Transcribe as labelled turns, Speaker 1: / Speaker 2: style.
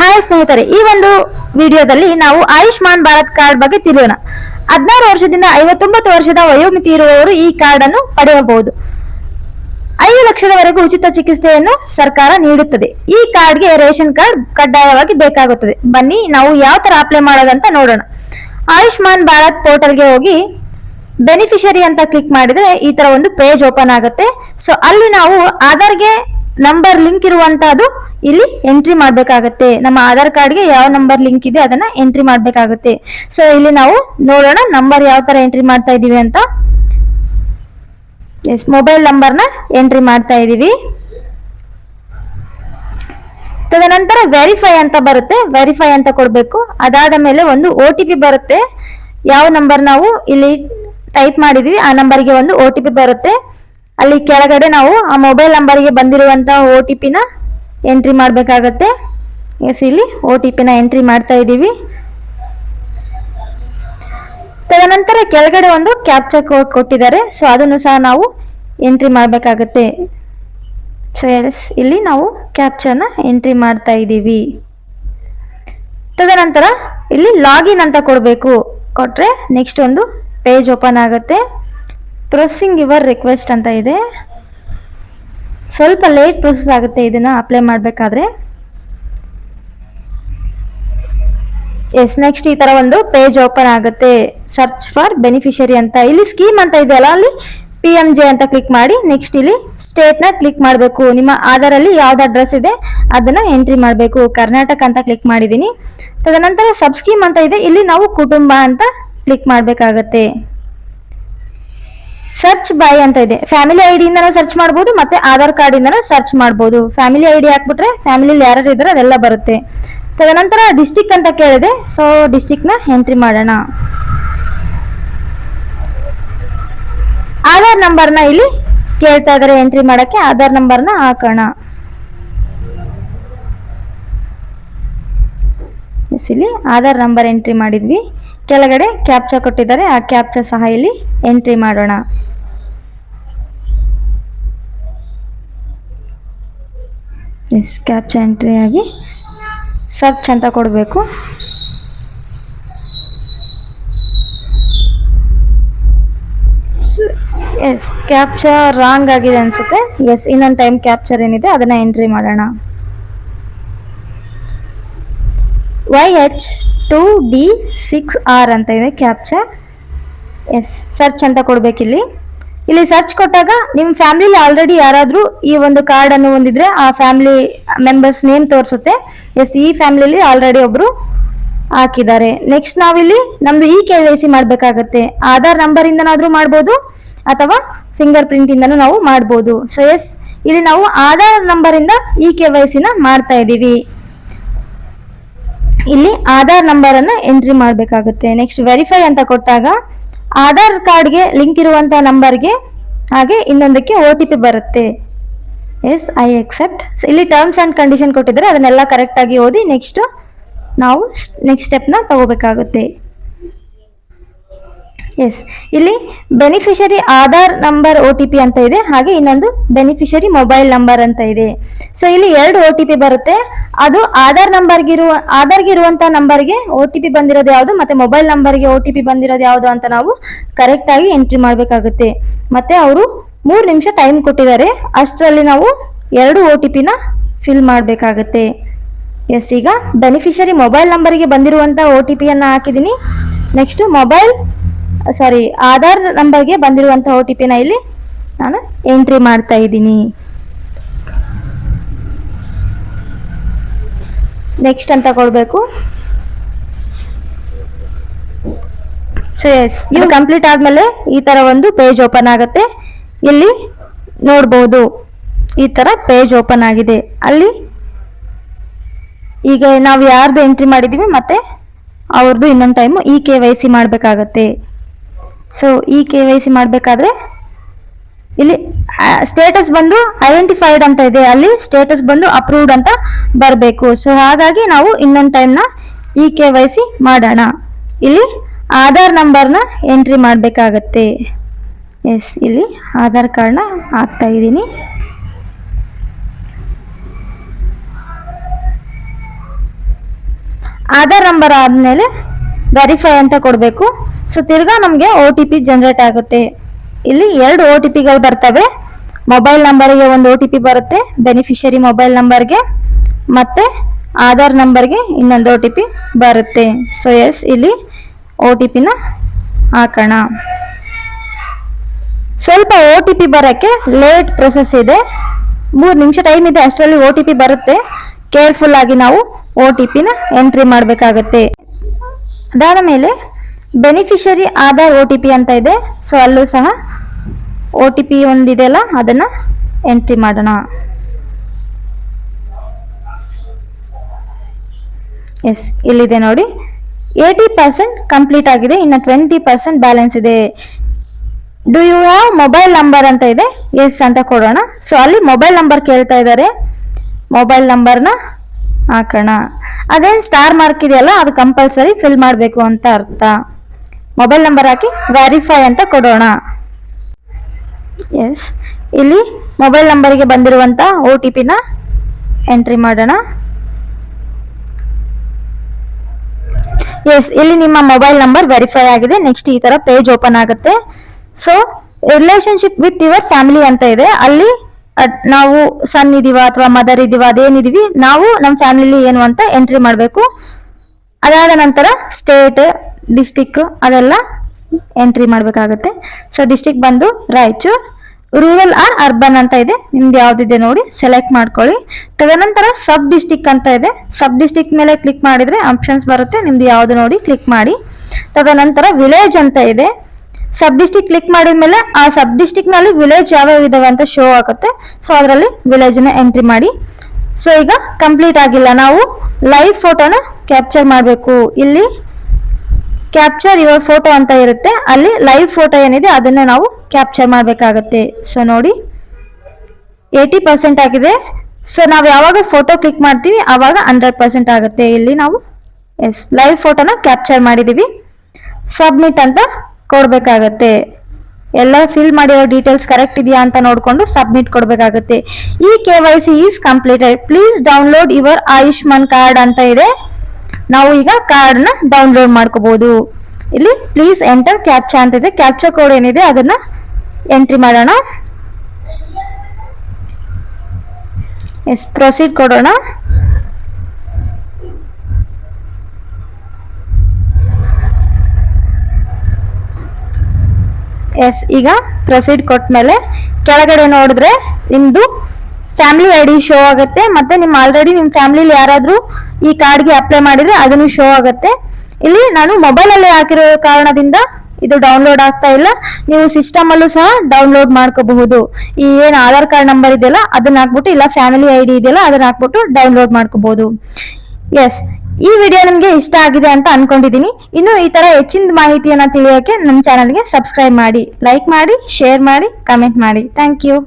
Speaker 1: Hi ಸ್ನೇಹಿತರೆ, ಈ ಒಂದು ವಿಡಿಯೋದಲ್ಲಿ ನಾವು ಆಯುಷ್ಮಾನ್ ಭಾರತ್ ಕಾರ್ಡ್ ಬಗ್ಗೆ ತಿಳಿಯೋಣ. ಹದಿನಾರು ವರ್ಷದಿಂದ ಐವತ್ತೊಂಬತ್ತು ವರ್ಷದ ವಯೋಮಿತಿ ಇರುವವರು ಈ ಕಾರ್ಡ್ ಅನ್ನು ಪಡೆಯಬಹುದು. ಐದು ಲಕ್ಷದವರೆಗೂ ಉಚಿತ ಚಿಕಿತ್ಸೆಯನ್ನು ಸರ್ಕಾರ ನೀಡುತ್ತದೆ. ಈ ಕಾರ್ಡ್ಗೆ ರೇಷನ್ ಕಾರ್ಡ್ ಕಡ್ಡಾಯವಾಗಿ ಬೇಕಾಗುತ್ತದೆ. ಬನ್ನಿ, ನಾವು ಯಾವ ತರ ಅಪ್ಲೈ ಮಾಡೋದಂತ ನೋಡೋಣ. ಆಯುಷ್ಮಾನ್ ಭಾರತ್ ಪೋರ್ಟಲ್ಗೆ ಹೋಗಿ ಬೆನಿಫಿಷರಿ ಅಂತ ಕ್ಲಿಕ್ ಮಾಡಿದ್ರೆ ಈ ತರ ಒಂದು ಪೇಜ್ ಓಪನ್ ಆಗುತ್ತೆ. ಸೊ ಅಲ್ಲಿ ನಾವು ಆಧಾರ್ಗೆ ನಂಬರ್ ಲಿಂಕ್ ಇರುವಂತಹದ್ದು ಇಲ್ಲಿ ಎಂಟ್ರಿ ಮಾಡ್ಬೇಕಾಗತ್ತೆ. ನಮ್ಮ ಆಧಾರ್ ಕಾರ್ಡ್ಗೆ ಯಾವ ನಂಬರ್ ಲಿಂಕ್ ಇದೆ ಅದನ್ನ ಎಂಟ್ರಿ ಮಾಡಬೇಕಾಗುತ್ತೆ. ಸೊ ಇಲ್ಲಿ ನಾವು ನೋಡೋಣ ನಂಬರ್ ಯಾವ ತರ ಎಂಟ್ರಿ ಮಾಡ್ತಾ ಇದೀವಿ ಅಂತ. ಎಸ್ ಮೊಬೈಲ್ ನಂಬರ್ನ ಎಂಟ್ರಿ ಮಾಡ್ತಾ ಇದೀವಿ ತದನಂತರ ವೆರಿಫೈ ಅಂತ ಬರುತ್ತೆ. ವೆರಿಫೈ ಅಂತ ಕೊಡಬೇಕು. ಅದಾದ ಮೇಲೆ ಒಂದು ಒ ಟಿ ಪಿ ಬರುತ್ತೆ. ಯಾವ ನಂಬರ್ ನಾವು ಇಲ್ಲಿ ಟೈಪ್ ಮಾಡಿದ್ವಿ ಆ ನಂಬರ್ಗೆ ಒಂದು ಒ ಟಿ ಪಿ ಬರುತ್ತೆ. ಅಲ್ಲಿ ಕೆಳಗಡೆ ನಾವು ಆ ಮೊಬೈಲ್ ನಂಬರ್ಗೆ ಬಂದಿರುವಂತಹ ಓ ಟಿ ಪಿನ ಎಂಟ್ರಿ ಮಾಡಬೇಕಾಗತ್ತೆ. ಎಸ್ ಇಲ್ಲಿ ಓ ಟಿ ಪಿನ ಎಂಟ್ರಿ ಮಾಡ್ತಾ ಇದ್ದೀವಿ. ತದನಂತರ ಕೆಳಗಡೆ ಒಂದು ಕ್ಯಾಪ್ಚರ್ ಕೋಡ್ ಕೊಟ್ಟಿದ್ದಾರೆ. ಸೊ ಅದನ್ನು ಸಹ ನಾವು ಎಂಟ್ರಿ ಮಾಡಬೇಕಾಗತ್ತೆ. ಸೊ ಎಸ್ ಇಲ್ಲಿ ನಾವು ಕ್ಯಾಪ್ಚರ್ನ ಎಂಟ್ರಿ ಮಾಡ್ತಾ ಇದ್ದೀವಿ. ತದನಂತರ ಇಲ್ಲಿ ಲಾಗಿನ್ ಅಂತ ಕೊಡಬೇಕು. ಕೊಟ್ಟರೆ ನೆಕ್ಸ್ಟ್ ಒಂದು ಪೇಜ್ ಓಪನ್ ಆಗುತ್ತೆ. ಪ್ರೊಸೆಸಿಂಗ್ ಯುವರ್ ರಿಕ್ವೆಸ್ಟ್ ಅಂತ ಇದೆ. ಸ್ವಲ್ಪ ಲೇಟ್ ಪ್ರೊಸೆಸ್ ಆಗುತ್ತೆ ಇದನ್ನು ಅಪ್ಲೈ ಮಾಡಬೇಕಾದ್ರೆ. ಎಸ್ ನೆಕ್ಸ್ಟ್ ಈ ತರ ಒಂದು ಪೇಜ್ ಓಪನ್ ಆಗುತ್ತೆ. ಸರ್ಚ್ ಫಾರ್ ಬೆನಿಫಿಷರಿ ಅಂತ. ಇಲ್ಲಿ ಸ್ಕೀಮ್ ಅಂತ ಇದೆಯಲ್ಲ, ಅಲ್ಲಿ ಪಿ ಎಂ ಜೆ ಅಂತ ಕ್ಲಿಕ್ ಮಾಡಿ ನೆಕ್ಸ್ಟ್ ಇಲ್ಲಿ ಸ್ಟೇಟ್ ಕ್ಲಿಕ್ ಮಾಡಬೇಕು. ನಿಮ್ಮ ಆಧಾರ್ ಅಲ್ಲಿ ಯಾವ್ದು ಅಡ್ರೆಸ್ ಇದೆ, ಅದನ್ನ ಎಂಟ್ರಿ ಮಾಡಬೇಕು. ಕರ್ನಾಟಕ ಅಂತ ಕ್ಲಿಕ್ ಮಾಡಿದ್ದೀನಿ ತದನಂತರ ಸಬ್ ಸ್ಕೀಮ್ ಅಂತ ಇದೆ, ಇಲ್ಲಿ ನಾವು ಕುಟುಂಬ ಅಂತ ಕ್ಲಿಕ್ ಮಾಡಬೇಕಾಗತ್ತೆ. ಸರ್ಚ್ ಬೈ ಅಂತ ಇದೆ. ಫ್ಯಾಮಿಲಿ ಐ ಡಿಯಿಂದನೂ ಸರ್ಚ್ ಮಾಡಬಹುದು ಮತ್ತೆ ಆಧಾರ್ ಕಾರ್ಡ್ ಇಂದನೂ ಸರ್ಚ್ ಮಾಡಬಹುದು ಫ್ಯಾಮಿಲಿ ಐ ಡಿ ಹಾಕ್ಬಿಟ್ರೆ ಫ್ಯಾಮಿಲಿಲಿ ಯಾರು ಇದ್ರೆ ಅದೆಲ್ಲ ಬರುತ್ತೆ. ತದನಂತರ ಡಿಸ್ಟಿಕ್ ಅಂತ ಕೇಳಿದೆ. ಸೊ ನ ಎಂಟ್ರಿ ಮಾಡೋಣ. ಆಧಾರ್ ನಂಬರ್ನ ಇಲ್ಲಿ ಕೇಳ್ತಾ ಇದಾರೆ ಎಂಟ್ರಿ ಮಾಡಕ್ಕೆ. ಆಧಾರ್ ನಂಬರ್ನ ಹಾಕೋಣ. ಇಲ್ಲಿ ಆಧಾರ್ ನಂಬರ್ ಎಂಟ್ರಿ ಮಾಡಿದ್ವಿ. ಕೆಳಗಡೆ ಕ್ಯಾಪ್ಚಾ ಕೊಟ್ಟಿದ್ದಾರೆ. ಆ ಕ್ಯಾಪ್ಚಾ ಸಹ ಇಲ್ಲಿ ಎಂಟ್ರಿ ಮಾಡೋಣ. ಎಸ್ ಕ್ಯಾಪ್ಚ ಎಂಟ್ರಿ ಆಗಿ ಸರ್ಚ್ ಅಂತ ಕೊಡಬೇಕು. ಎಸ್ ಕ್ಯಾಪ್ಚರ್ ರಾಂಗ್ ಆಗಿದೆ ಅನಿಸುತ್ತೆ. ಎಸ್ ಇನ್ನೊಂದು ಟೈಮ್ ಕ್ಯಾಪ್ಚರ್ ಏನಿದೆ, ಅದನ್ನು ಎಂಟ್ರಿ ಮಾಡೋಣ. Y H two D six R ಅಂತ ಇದೆ ಕ್ಯಾಪ್ಚರ್ ಎಸ್ ಸರ್ಚ್ ಅಂತ ಕೊಡ್ಬೇಕಿಲ್ಲಿ. ಇಲ್ಲಿ ಸರ್ಚ್ ಕೊಟ್ಟಾಗ ನಿಮ್ಮ ಫ್ಯಾಮಿಲಿ ಆಲ್ರೆಡಿ ಯಾರಾದರೂ ಈ ಒಂದು ಕಾರ್ಡ್ ಅನ್ನು ಹೊಂದಿದ್ರೆ ಆ ಫ್ಯಾಮಿಲಿ ಮೆಂಬರ್ಸ್ ನೇಮ್ ತೋರಿಸುತ್ತೆ. ಎಸ್ ಈ ಫ್ಯಾಮಿಲಿಲಿ ಆಲ್ರೆಡಿ ಒಬ್ರು ಹಾಕಿದ್ದಾರೆ. ನೆಕ್ಸ್ಟ್ ನಾವಿಲ್ಲಿ ನಮ್ದು ಇ ಕೆ ವೈ ಸಿ ಮಾಡಬೇಕಾಗತ್ತೆ. ಆಧಾರ್ ನಂಬರ್ ಇಂದನಾದ್ರೂ ಮಾಡ್ಬೋದು, ಅಥವಾ ಫಿಂಗರ್ ಪ್ರಿಂಟ್ ಇಂದನೂ ನಾವು ಮಾಡ್ಬೋದು. ಸೊ ಎಸ್ ಇಲ್ಲಿ ನಾವು ಆಧಾರ್ ನಂಬರ್ ಇಂದ ಇ ಕೆ ವೈ ಸಿನ ಮಾಡ್ತಾ ಇದ್ದೀವಿ. ಇಲ್ಲಿ ಆಧಾರ್ ನಂಬರ್ ಅನ್ನ ಎಂಟ್ರಿ ಮಾಡಬೇಕಾಗುತ್ತೆ. ನೆಕ್ಸ್ಟ್ ವೆರಿಫೈ ಅಂತ ಕೊಟ್ಟಾಗ ಆಧಾರ್ ಕಾರ್ಡ್ಗೆ ಲಿಂಕ್ ಇರುವಂಥ ನಂಬರ್ಗೆ ಹಾಗೆ ಇನ್ನೊಂದಕ್ಕೆ ಒ ಟಿ ಪಿ ಬರುತ್ತೆ. Yes, I accept. ಇಲ್ಲಿ ಟರ್ಮ್ಸ್ ಆ್ಯಂಡ್ ಕಂಡೀಷನ್ ಕೊಟ್ಟಿದ್ದಾರೆ ಅದನ್ನೆಲ್ಲ ಕರೆಕ್ಟಾಗಿ ಓದಿ ನೆಕ್ಸ್ಟು ನಾವು ನೆಕ್ಸ್ಟ್ ಸ್ಟೆಪ್ನ ತಗೋಬೇಕಾಗುತ್ತೆ. ಎಸ್ ಇಲ್ಲಿ beneficiary Aadhaar number O T P ಅಂತ ಇದೆ. ಹಾಗೆ ಇನ್ನೊಂದು ಬೆನಿಫಿಷರಿ ಮೊಬೈಲ್ ನಂಬರ್ ಅಂತ ಇದೆ. ಸೊ ಇಲ್ಲಿ ಎರಡು ಒ ಟಿ ಪಿ ಬರುತ್ತೆ. ಅದು ಆಧಾರ್ ನಂಬರ್ಗಿರುವ ಆಧಾರ್ಗೆ ಇರುವಂತ ನಂಬರ್ಗೆ ಒ ಟಿ ಪಿ ಬಂದಿರೋದು ಯಾವುದು, ಮತ್ತೆ ಮೊಬೈಲ್ ನಂಬರ್ಗೆ ಒ ಟಿ ಪಿ ಬಂದಿರೋದು ಯಾವುದು ಅಂತ ನಾವು ಕರೆಕ್ಟ್ ಆಗಿ ಎಂಟ್ರಿ ಮಾಡಬೇಕಾಗುತ್ತೆ. ಮತ್ತೆ ಅವರು ಮೂರು ನಿಮಿಷ ಟೈಮ್ ಕೊಟ್ಟಿದ್ದಾರೆ. ಅಷ್ಟರಲ್ಲಿ ನಾವು ಎರಡು ಒ ಟಿ ಪಿನ ಫಿಲ್ ಮಾಡಬೇಕಾಗತ್ತೆ. ಎಸ್ ಈಗ ಬೆನಿಫಿಷರಿ ಮೊಬೈಲ್ ನಂಬರ್ಗೆ ಬಂದಿರುವಂತ ಒ ಟಿ ಪಿಯನ್ನು ಹಾಕಿದ್ದೀನಿ. ನೆಕ್ಸ್ಟ್ ಮೊಬೈಲ್ ಸಾರಿ ಆಧಾರ್ ನಂಬರ್ಗೆ ಬಂದಿರುವಂಥ ಒ ಟಿ ಪಿನ ಇಲ್ಲಿ ನಾನು ಎಂಟ್ರಿ ಮಾಡ್ತಾ ಇದ್ದೀನಿ. ನೆಕ್ಸ್ಟ್ ಅಂತ ಕೊಡಬೇಕು. ಸೊ ಎಸ್ ಇದು ಕಂಪ್ಲೀಟ್ ಆದಮೇಲೆ ಈ ಥರ ಒಂದು ಪೇಜ್ ಓಪನ್ ಆಗುತ್ತೆ. ಇಲ್ಲಿ ನೋಡ್ಬೋದು, ಈ ಥರ ಪೇಜ್ ಓಪನ್ ಆಗಿದೆ. ಅಲ್ಲಿ ಈಗ ನಾವು ಯಾರ್ದು ಎಂಟ್ರಿ ಮಾಡಿದ್ದೀವಿ ಮತ್ತೆ ಅವ್ರದ್ದು ಇನ್ನೊಂದು time E K Y C ಮಾಡಬೇಕಾಗತ್ತೆ. So E K Y C ಮಾಡಬೇಕಾದ್ರೆ ಇಲ್ಲಿ ಸ್ಟೇಟಸ್ ಬಂದು ಐಡೆಂಟಿಫೈಡ್ ಅಂತ ಇದೆ. ಅಲ್ಲಿ ಸ್ಟೇಟಸ್ ಬಂದು ಅಪ್ರೂವ್ಡ್ ಅಂತ ಬರಬೇಕು. ಸೊ ಹಾಗಾಗಿ ನಾವು ಇನ್ನೊಂದು ಟೈಮ್ನ ಇ ಕೆ ವೈ ಸಿ ಮಾಡೋಣ. ಇಲ್ಲಿ ಆಧಾರ್ ನಂಬರ್ನ ಎಂಟ್ರಿ ಮಾಡಬೇಕಾಗತ್ತೆ. ಎಸ್ ಇಲ್ಲಿ ಆಧಾರ್ ಕಾರ್ಡ್ನ ಹಾಕ್ತಾ ಇದ್ದೀನಿ. ಆಧಾರ್ ನಂಬರ್ ಆದಮೇಲೆ ವೆರಿಫೈ ಅಂತ ಕೊಡಬೇಕು. ಸೊ ತಿರ್ಗಾ ನಮಗೆ ಒ ಟಿ ಪಿ ಜನರೇಟ್ ಆಗುತ್ತೆ. ಇಲ್ಲಿ ಎರಡು ಒ ಟಿ ಪಿಗಳು ಬರ್ತವೆ. ಮೊಬೈಲ್ ನಂಬರಿಗೆ ಒಂದು ಒ ಟಿ ಪಿ ಬರುತ್ತೆ ಬೆನಿಫಿಷರಿ ಮೊಬೈಲ್ ನಂಬರ್ಗೆ ಮತ್ತೆ ಆಧಾರ್ ನಂಬರ್ಗೆ ಇನ್ನೊಂದು ಓ ಟಿ ಪಿ ಬರುತ್ತೆ. ಸೊ ಎಸ್ ಇಲ್ಲಿ ಒ ಟಿ ಪಿನ ಹಾಕೋಣ. ಸ್ವಲ್ಪ ಒ ಟಿ ಪಿ ಬರೋಕ್ಕೆ ಲೇಟ್ ಪ್ರೊಸೆಸ್ ಇದೆ. ಮೂರು ನಿಮಿಷ ಟೈಮ್ ಇದೆ, ಅಷ್ಟರಲ್ಲಿ ಓ ಟಿ ಪಿ ಬರುತ್ತೆ. ಕೇರ್ಫುಲ್ ಆಗಿ ನಾವು ಓ ಟಿ ಪಿನ ಎಂಟ್ರಿ ಮಾಡಬೇಕಾಗತ್ತೆ. ಅದಾದ ಮೇಲೆ beneficiary Aadhaar O T P ಅಂತ ಇದೆ. ಸೊ ಅಲ್ಲೂ ಸಹ ಒ ಟಿ ಪಿ ಒಂದಿದೆಯಲ್ಲ ಅದನ್ನು ಎಂಟ್ರಿ ಮಾಡೋಣ. ಎಸ್ ಇಲ್ಲಿದೆ ನೋಡಿ. ಏಯ್ಟಿ ಪರ್ಸೆಂಟ್ ಕಂಪ್ಲೀಟ್ ಆಗಿದೆ. ಇನ್ನು ಟ್ವೆಂಟಿ ಪರ್ಸೆಂಟ್ ಬ್ಯಾಲೆನ್ಸ್ ಇದೆ. Do you have mobile number ಅಂತ ಇದೆ? ಎಸ್ ಅಂತ ಕೊಡೋಣ. ಸೊ ಅಲ್ಲಿ ಮೊಬೈಲ್ ನಂಬರ್ ಕೇಳ್ತಾ ಇದ್ದಾರೆ. ಮೊಬೈಲ್ ನಂಬರ್ನ ಹಾಕೋಣ ಅದೇನು ಸ್ಟಾರ್ ಮಾರ್ಕ್ ಇದೆಯಲ್ಲ, ಅದು ಕಂಪಲ್ಸರಿ ಫಿಲ್ ಮಾಡಬೇಕು ಅಂತ ಅರ್ಥ. ಮೊಬೈಲ್ ನಂಬರ್ ಹಾಕಿ ವೆರಿಫೈ ಅಂತ ಕೊಡೋಣ. ಎಸ್ ಇಲ್ಲಿ ಮೊಬೈಲ್ ನಂಬರಿಗೆ ಬಂದಿರುವಂಥ ಒ ಟಿ ಪಿನ ಎಂಟ್ರಿ ಮಾಡೋಣ. ಎಸ್ ಇಲ್ಲಿ ನಿಮ್ಮ ಮೊಬೈಲ್ ನಂಬರ್ ವೆರಿಫೈ ಆಗಿದೆ. ನೆಕ್ಸ್ಟ್ ಈ ತರ ಪೇಜ್ ಓಪನ್ ಆಗುತ್ತೆ. So relationship with your family ಅಂತ ಇದೆ. ಅಲ್ಲಿ ನಾವು ಸನ್ ಇದೀವ ಅಥವಾ ಮದರ್ ಇದೀವ ಅದೇನಿದೀವಿ ನಾವು ನಮ್ಮ ಫ್ಯಾಮಿಲಿ ಏನು ಅಂತ ಎಂಟ್ರಿ ಮಾಡಬೇಕು. ಅದಾದ ನಂತರ ಸ್ಟೇಟ್, ಡಿಸ್ಟಿಕ್ ಅದೆಲ್ಲ ಎಂಟ್ರಿ ಮಾಡಬೇಕಾಗುತ್ತೆ. ಸೊ ಡಿಸ್ಟಿಕ್ ಬಂದು ರಾಯಚೂರ್, ರೂರಲ್ ಆರ್ ಅರ್ಬನ್ ಅಂತ ಇದೆ. ನಿಮ್ದು ಯಾವ್ದಿದೆ ನೋಡಿ, ಸೆಲೆಕ್ಟ್ ಮಾಡ್ಕೊಳ್ಳಿ. ತದನಂತರ ಸಬ್ ಡಿಸ್ಟಿಕ್ ಅಂತ ಇದೆ. ಸಬ್ ಡಿಸ್ಟಿಕ್ ಮೇಲೆ ಕ್ಲಿಕ್ ಮಾಡಿದ್ರೆ ಆಪ್ಷನ್ಸ್ ಬರುತ್ತೆ. ನಿಮ್ದು ಯಾವ್ದು ನೋಡಿ, ಕ್ಲಿಕ್ ಮಾಡಿ. ತದನಂತರ ವಿಲೇಜ್ ಅಂತ ಇದೆ. ಸಬ್ ಡಿಸ್ಟಿಕ್ ಕ್ಲಿಕ್ ಮಾಡಿದ್ಮೇಲೆ ಆ ಸಬ್ ಡಿಸ್ಟಿಕ್ನಲ್ಲಿ ವಿಲೇಜ್ ಯಾವ್ಯಾವ ಇದಾವೆ ಅಂತ ಶೋ ಆಗುತ್ತೆ. ಸೊ ಅದರಲ್ಲಿ ವಿಲೇಜ್ನ ಎಂಟ್ರಿ ಮಾಡಿ. ಸೊ ಈಗ ಕಂಪ್ಲೀಟ್ ಆಗಿಲ್ಲ. ನಾವು ಲೈವ್ ಫೋಟೋನ ಕ್ಯಾಪ್ಚರ್ ಮಾಡಬೇಕು. ಇಲ್ಲಿ ಕ್ಯಾಪ್ಚರ್ ಯುವರ್ ಫೋಟೋ ಅಂತ ಇರುತ್ತೆ. ಅಲ್ಲಿ ಲೈವ್ ಫೋಟೋ ಏನಿದೆ ಅದನ್ನ ನಾವು ಕ್ಯಾಪ್ಚರ್ ಮಾಡಬೇಕಾಗತ್ತೆ. ಸೊ ನೋಡಿ. ಏಯ್ಟಿ ಪರ್ಸೆಂಟ್ ಆಗಿದೆ. ಸೊ ನಾವು ಯಾವಾಗ ಫೋಟೋ ಕ್ಲಿಕ್ ಮಾಡ್ತೀವಿ ಆವಾಗ ಹಂಡ್ರೆಡ್ ಪರ್ಸೆಂಟ್ ಆಗುತ್ತೆ. ಇಲ್ಲಿ ನಾವು ಎಸ್ ಲೈವ್ ಫೋಟೋನ ಕ್ಯಾಪ್ಚರ್ ಮಾಡಿದೀವಿ. ಸಬ್ಮಿಟ್ ಅಂತ ಕೊಡಬೇಕಾಗತ್ತೆ. ಎಲ್ಲ ಫಿಲ್ ಮಾಡಿರೋ ಡೀಟೇಲ್ಸ್ ಕರೆಕ್ಟ್ ಇದೆಯಾ ಅಂತ ನೋಡಿಕೊಂಡು ಸಬ್ಮಿಟ್ ಕೊಡಬೇಕಾಗತ್ತೆ. E K Y C is completed please download your Ayushman card ಅಂತ ಇದೆ. ನಾವು ಈಗ ಕಾರ್ಡ್ನ ಡೌನ್ಲೋಡ್ ಮಾಡ್ಕೋಬಹುದು ಇಲ್ಲಿ ಪ್ಲೀಸ್ ಎಂಟರ್ ಕ್ಯಾಪ್ಚಾ ಅಂತ ಇದೆ. ಕ್ಯಾಪ್ಚಾ ಕೋಡ್ ಏನಿದೆ ಅದನ್ನ ಎಂಟ್ರಿ ಮಾಡೋಣ. ಎಸ್ ಪ್ರೊಸೀಡ್ ಕೊಡೋಣ. ಎಸ್, ಈಗ ಪ್ರೊಸೀಡ್ ಕೊಟ್ಮೇಲೆ ಕೆಳಗಡೆ ನೋಡಿದ್ರೆ ನಿಮ್ದು ಫ್ಯಾಮಿಲಿ ಐ ಡಿ ಶೋ ಆಗುತ್ತೆ, ಮತ್ತೆ ನಿಮ್ಮ ಆಲ್ರೆಡಿ ನಿಮ್ಮ ಫ್ಯಾಮಿಲಿಲಿ ಯಾರಾದರೂ ಈ ಕಾರ್ಡ್ಗೆ ಅಪ್ಲೈ ಮಾಡಿದ್ರೆ ಅದನ್ನು ಶೋ ಆಗುತ್ತೆ. ಇಲ್ಲಿ ನಾನು ಮೊಬೈಲ್ ಅಲ್ಲಿ ಹಾಕಿರೋ ಕಾರಣದಿಂದ ಇದು ಡೌನ್ಲೋಡ್ ಆಗ್ತಾ ಇಲ್ಲ. ನೀವು ಸಿಸ್ಟಮ್ ಅಲ್ಲೂ ಸಹ ಡೌನ್ಲೋಡ್ ಮಾಡ್ಕೋಬಹುದು. ಈ ಏನು ಆಧಾರ್ ಕಾರ್ಡ್ ನಂಬರ್ ಇದೆಯಲ್ಲ, ಅದನ್ನ ಹಾಕ್ಬಿಟ್ಟು, ಇಲ್ಲ ಫ್ಯಾಮಿಲಿ ಐ ಡಿ ಇದೆಯಲ್ಲ, ಅದನ್ನ ಹಾಕ್ಬಿಟ್ಟು ಡೌನ್ಲೋಡ್ ಮಾಡ್ಕೋಬಹುದು. ಎಸ್ ಈ ವಿಡಿಯೋ ನಿಮಗೆ ಇಷ್ಟ ಆಗಿದೆ ಅಂತ ಅನ್ಕೊಂಡಿದೀನಿ. ಇನ್ನು ಈ ತರ ಹೆಚ್ಚಿನ ಮಾಹಿತಿಯನ್ನ ತಿಳಿಯೋಕೆ ನಮ್ಮ ಚಾನಲ್ಗೆ ಸಬ್ಸ್ಕ್ರೈಬ್ ಮಾಡಿ ಲೈಕ್ ಮಾಡಿ ಶೇರ್ ಮಾಡಿ ಕಮೆಂಟ್ ಮಾಡಿ. Thank you